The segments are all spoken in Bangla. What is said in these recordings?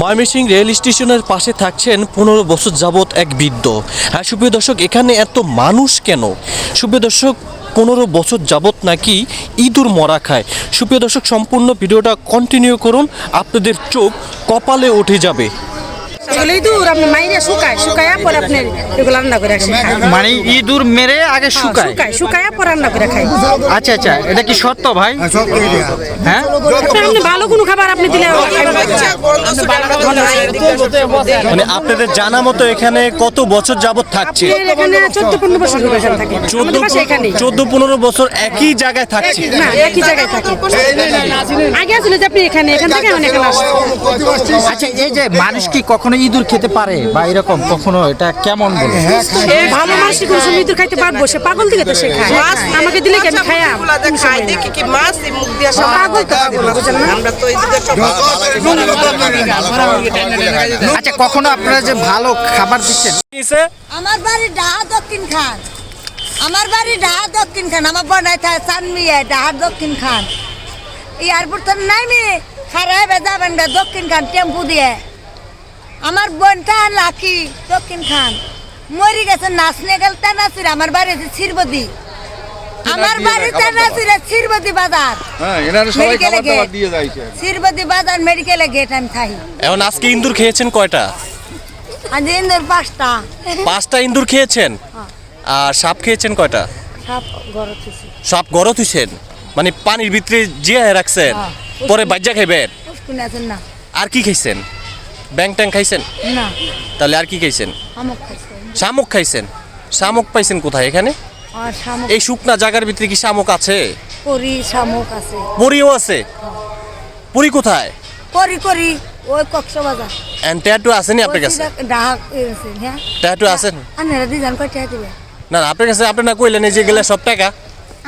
ময়মনসিংহ রেল স্টেশনের পাশে থাকছেন পনেরো বছর যাবৎ এক বৃদ্ধ। হ্যাঁ সুপ্রিয় দর্শক, এখানে এত মানুষ কেন? সুপ্রিয় দর্শক, পনেরো বছর যাবৎ নাকি ইঁদুর মরা খায়। সুপ্রিয় দর্শক, সম্পূর্ণ ভিডিওটা কন্টিনিউ করুন। আপনাদের চোখ কপালে উঠে যাবে। এগুলো ইঁদুর আপনি মাইরে শুকায় শুকায়া পরে আপনি এগুলো রান্না করে খাই মানে ইঁদুর মেরে আগে শুকায়? শুকায় শুকায়া পরে রান্না করে খাই আচ্ছা আচ্ছা এটা কি সত্য ভাই? হ্যাঁ? আপনি ভালো কোনো খাবার আপনি দিলে মানে আপনাদের জানা মতো এখানে কত বছর যাবৎ থাকছে? এখানে চোদ্দ পনেরো বছর থাকে। একই জায়গায় থাকছে? না একই জায়গায় থাকে। আগে আসলে যে আপনি এখানে এখান থেকে এখানে আচ্ছা এই যে মানুষ কি কখনো ইঁদুর খেতে পারে বা এরকম কখনো এটা কেমন বলে? এ ভালো মানুষ কি কোনো সময় ইঁদুর খাইতে পারব? সে পাগল দিকে তো সে খায়। মাছ আমাকে দিলে কি আমি খাইয়া খাই দেখি কি মাছ এই মুখ দিয়ে সব পাগল তো বুঝলেন আমরা তো এই সব আচ্ছা কখনো আপনারা যে ভালো খাবার দিচ্ছেন? আমার বাড়ি ডাহা দক্ষিণ খান। আমার বাড়ি ডাহা দক্ষিণ খান। আমার বনাই থাকে চানমিয়া ডাহা দক্ষিণ খান। এয়ারপোর্ট তো নাইমি খারাপ যাবেন দক্ষিণ খান টেম্পু দিয়ে। আমার বোনটা লাকি দক্ষিণ খান। মরি গেছে নাচনে গেল তেনাচির আমার বাড়ি আছে ছিরবদি আমার বাড়ি তেনাচিরে ছিরবদি বাজার। হ্যাঁ এনারা সবাই খাবার দাবার গেট। দিয়ে যাইছে ছিরবদি বাজার মেডিকেলে গেট আমি থাকি। এখন আজকে ইন্দুর খেয়েছেন কয়টা? আজ ইন্দোর পাঁচটা। পাঁচটা ইন্দুর খেয়েছেন? আর সাপ খেয়েছেন কয়টা? সাপ গরত হইছেন মানে পানির ভিতরে জিয়া রাখছেন? পরে বাজ্যা খাইবেন? না। আর কি খাইছেন? ব্যাং ট্যাং খাইছেন? না। তাহলে আর কি খাইছেন? শামুক খাইছেন। শামুক পাইছেন কোথায় এখানে? এই শুকনা জায়গার ভিতরে কি শামুক আছে? করি শামুক আছে। পুরিও আছে? পুরি কোথায়? করি করি ওই কক্সবাজার। এন্ড ট্যাটু আসেনি আপনার কাছে? হ্যাঁ। ট্যাটু আছেন আনারা দিজান কয় টাকা দিবে। না না আপনার কাছে আপনি না কইলেন এই যে গেলে সব টাকা?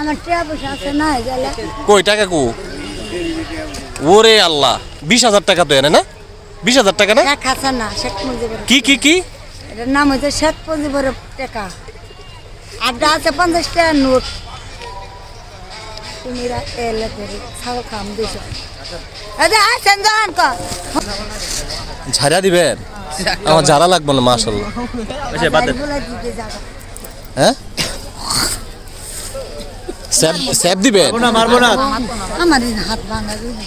আমার টাকা পয়সা আছে না গেলে। কই টাকা কু? ওরে আল্লাহ বিশ হাজার টাকা তো এনে না? বিশ হাজার টাকা না? হাসান না শেখ মুজিবুর। কি কি কি? এটার নাম হচ্ছে শেখ মুজিবুর টাকা। আড্ডা আছে পঞ্চাশ টাকা নোট। তুমিরা এলে করে ছাগল খাম দিছো। আচ্ছা আসেন যান ক ঝাড়া দিবেন আমার ঝাড়া লাগবে না মাশাল্লাহ আচ্ছা বাদ হ্যাঁ? স্যাপ স্যাপ দিবেন? আমার হাত ভাঙা দিবে।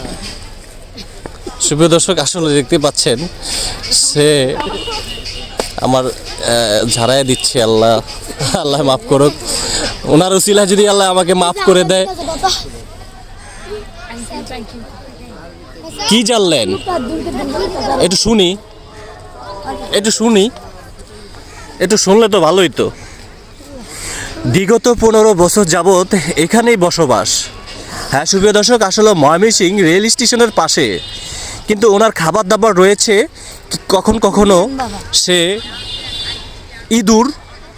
সুপ্রিয় দর্শক, আসলে দেখতে পাচ্ছেন, সে আমার ঝাড়াই দিচ্ছে, আল্লাহ আল্লাহ মাফ করুক। ওনার উসিলা যদি আল্লাহ আমাকে মাফ করে দেয়। কি জানলেন? একটু শুনি। একটু শুনি। একটু শুনলে তো ভালোই তো। বিগত পনেরো বছর যাবৎ এখানেই বসবাস। হ্যাঁ সুপ্রিয় দর্শক, আসলে ময়মনসিং রেল স্টেশনের পাশে কিন্তু ওনার খাবার দাবার রয়েছে কখন কখনো সে ইঁদুর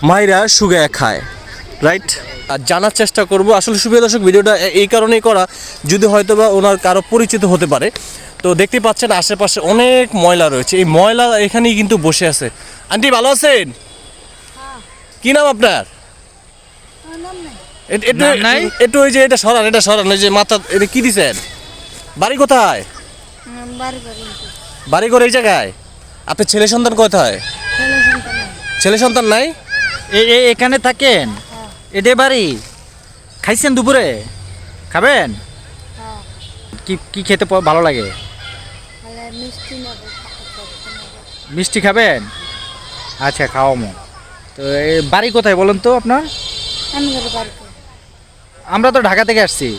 মাইরা সুগায় খায়। রাইট আর জানার চেষ্টা করব। আসলে সুপ্রিয় দর্শক ভিডিওটা এই কারণেই করা যদি হয়তো বা ওনার কারও পরিচিত হতে পারে। তো দেখতে পাচ্ছেন আশেপাশে অনেক ময়লা রয়েছে। এই ময়লা এখানেই কিন্তু বসে আছে। আন্টি ভালো আছেন? কি নাম আপনার? একটু একটু ওই যে এটা সরান এটা সরান ওই যে মাথা এটা কি দিছেন? বাড়ি কোথায়? বাড়ি করে এই জায়গায়। আপনার ছেলে সন্তান কোথায়? ছেলে সন্তান নাই। এখানে থাকেন? এটে বাড়ি? খাইছেন দুপুরে? খাবেন? কি কি খেতে ভালো লাগে? মিষ্টি খাবেন? আচ্ছা খাওয়ামো। তো বাড়ি কোথায় বলুন তো আপনার। আমরা তো ঢাকা থেকে আসছি।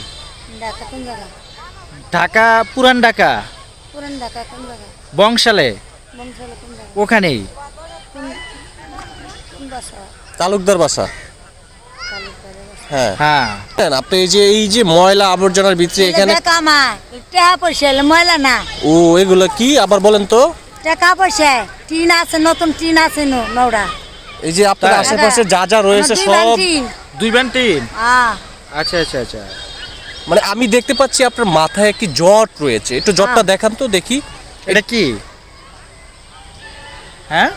ঢাকা পুরান ঢাকা। পুরান ঢাকা কোন জায়গা? বংশালে? বংশালে কোন জায়গা? ওখানেই? কোন বাসা? তালুকদার বাসা। হ্যাঁ। হ্যাঁ। হ্যাঁ, আপনি এই যে এই যে ময়লা আবর্জনার ভিতরে এখানে টাকা টাকা পয়সা ময়লা না। ও এগুলো কি? আবার বলেন তো। টাকা পয়সা টিন আছে নতুন টিন আছে নৌড়া এই যে আপনার আশেপাশে যা যা রয়েছে সব দুই হ্যাঁ। আচ্ছা আচ্ছা আচ্ছা। মানে আমি দেখতে পাচ্ছি আপনার মাথায় একটি জট রয়েছে। একটু জটটা দেখান তো দেখি। এটা কি? হ্যাঁ?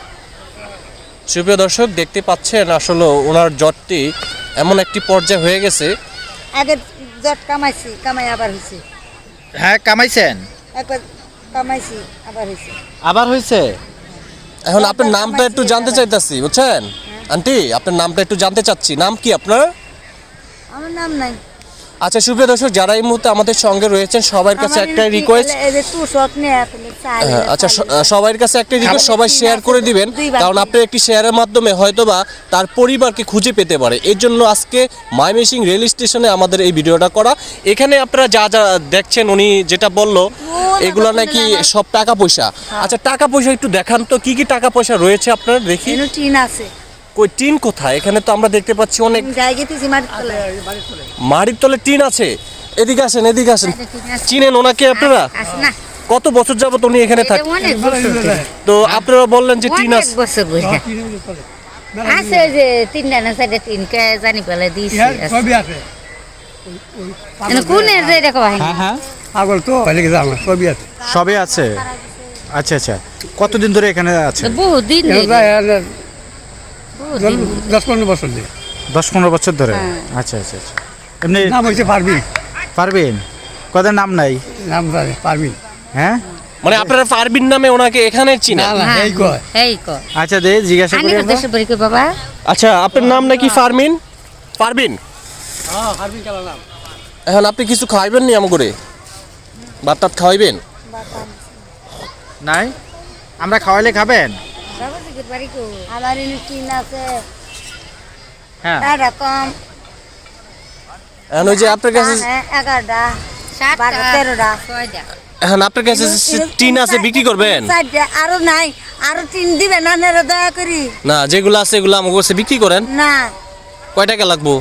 সুপ্রিয় দর্শক দেখতে পাচ্ছেন আসলে ওনার জটটি এমন একটি পর্যায়ে হয়ে গেছে। আগে জট কামাইছি কামাই আবার হয়েছে হ্যাঁ কামাইছেন? একবার কামাইছি আবার হয়েছে আবার হয়েছে এখন আপনার নামটা একটু জানতে চাইতাছি বুঝছেন? আন্টি আপনার নামটা একটু জানতে চাচ্ছি। নাম কি আপনার? আমার নাম নাই। আচ্ছা সুপ্রিয় দর্শক যারা এই মুহূর্তে আমাদের সঙ্গে রয়েছেন সবার কাছে একটা রিকোয়েস্ট আপনি হ্যাঁ, আচ্ছা সবার কাছে একটা রিকোয়েস্ট সবাই শেয়ার করে দিবেন কারণ আপনার একটি শেয়ারের মাধ্যমে হয়তোবা তার পরিবারকে খুঁজে পেতে পারে। এর জন্য আজকে মাইমেসিং রেল স্টেশনে আমাদের এই ভিডিওটা করা। এখানে আপনারা যা যা দেখছেন উনি যেটা বলল এগুলো নাকি সব টাকা পয়সা। আচ্ছা টাকা পয়সা একটু দেখান তো কি কি টাকা পয়সা রয়েছে আপনার? দেখি। আছে। কই টিন কোথায়? এখানে তো আমরা দেখতে পাচ্ছি অনেক। মাটির তলে টিন আছে? এদিকে আসেন এদিকে আসেন। চিনেন ওনাকে আপনারা? কত বছর যাবত উনি এখানে থাকে তো আপনারা বললেন যে টিন আছে আছে যে তিন কে জানি পেলে দিয়েছি আছে। কোন যে কয় হ্যাঁ হ্যাঁ। তো? ছবি আছে। সবে আছে। আচ্ছা আচ্ছা। কতদিন ধরে এখানে আছে? বহু দশ পনেরো বছর দশ পনেরো বছর ধরে? হ্যাঁ। আচ্ছা আচ্ছা আচ্ছা। এমনি নাম হচ্ছে পারবি পারবেন কদের নাম নাই? নাম জানে পারবি হ্যাঁ? মানে আপনারা পারবিন নামে ওনাকে এখানে চিনেন? না না এই কয়। এই ক আচ্ছা দে জিজ্ঞাসা করি দেশে বাবা? আচ্ছা আপনার নাম নাকি ফারমিন পারবিন এখন আপনি কিছু খাইবেন নি আম করে? ভাত টাত খাওয়াইবেন? নাই? আমরা খাওয়াইলে খাবেন? বাবা জিগির বাড়ি কো আমার এনে টিন আছে হ্যাঁ। টাকা কম এখন ওই যে আপনার কাছে হ্যাঁ, এগারোটা। সাতটা। বারো তেরোটা। ছয়টা এখন আপনার কাছে টিন আছে বিক্রি করবেন? চারটে, আরও নাই। আরও টিন দিবে না দয়া করি। না যেগুলো আছে এগুলো আমাকে কাছে বিক্রি করেন। না। কয় টাকা লাগবো?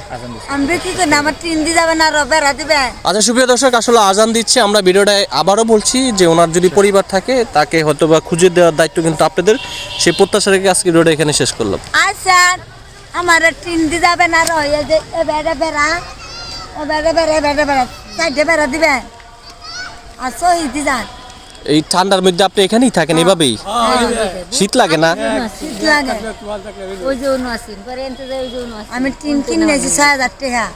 আমি বিক্রি করি আমার টিন দিয়ে যাবে না আরও বেড়া দিবে। আচ্ছা সুপ্রিয় দর্শক আসলে আজান দিচ্ছে। আমরা ভিডিওটায় আবারও বলছি যে ওনার যদি পরিবার থাকে তাকে হয়তো বা খুঁজে দেওয়ার দায়িত্ব কিন্তু আপনাদের। সেই প্রত্যাশা রেখে আজকে ভিডিওটা এখানে শেষ করলাম। আচ্ছা আমার টিন দিয়ে যাবে না আরও এই যে এ বেড়া বেড়া। এ বেড়া বেড়া বেড়া বেড়া। চারটে বেড়া দিবে। আর সহি দি যান এই ঠান্ডার মধ্যে আপনি এখানেই থাকেন এভাবেই? শীত লাগে না? শীত লাগে। ওই যে অনু আসিন পরে এনতে যে ওই যে অনু আমি টিন টাকা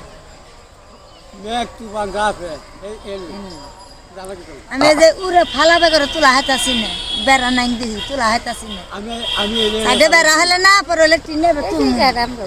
তুই বান্ধা আছে এই এই আমি যে উড়ে ফালাবে করে তোলা হাতাছি না বেড়া নাই দিহি তোলা হাতাছি না। আমি আমি সাইডে বেড়া হলে না পরে হলে টিনে আমরা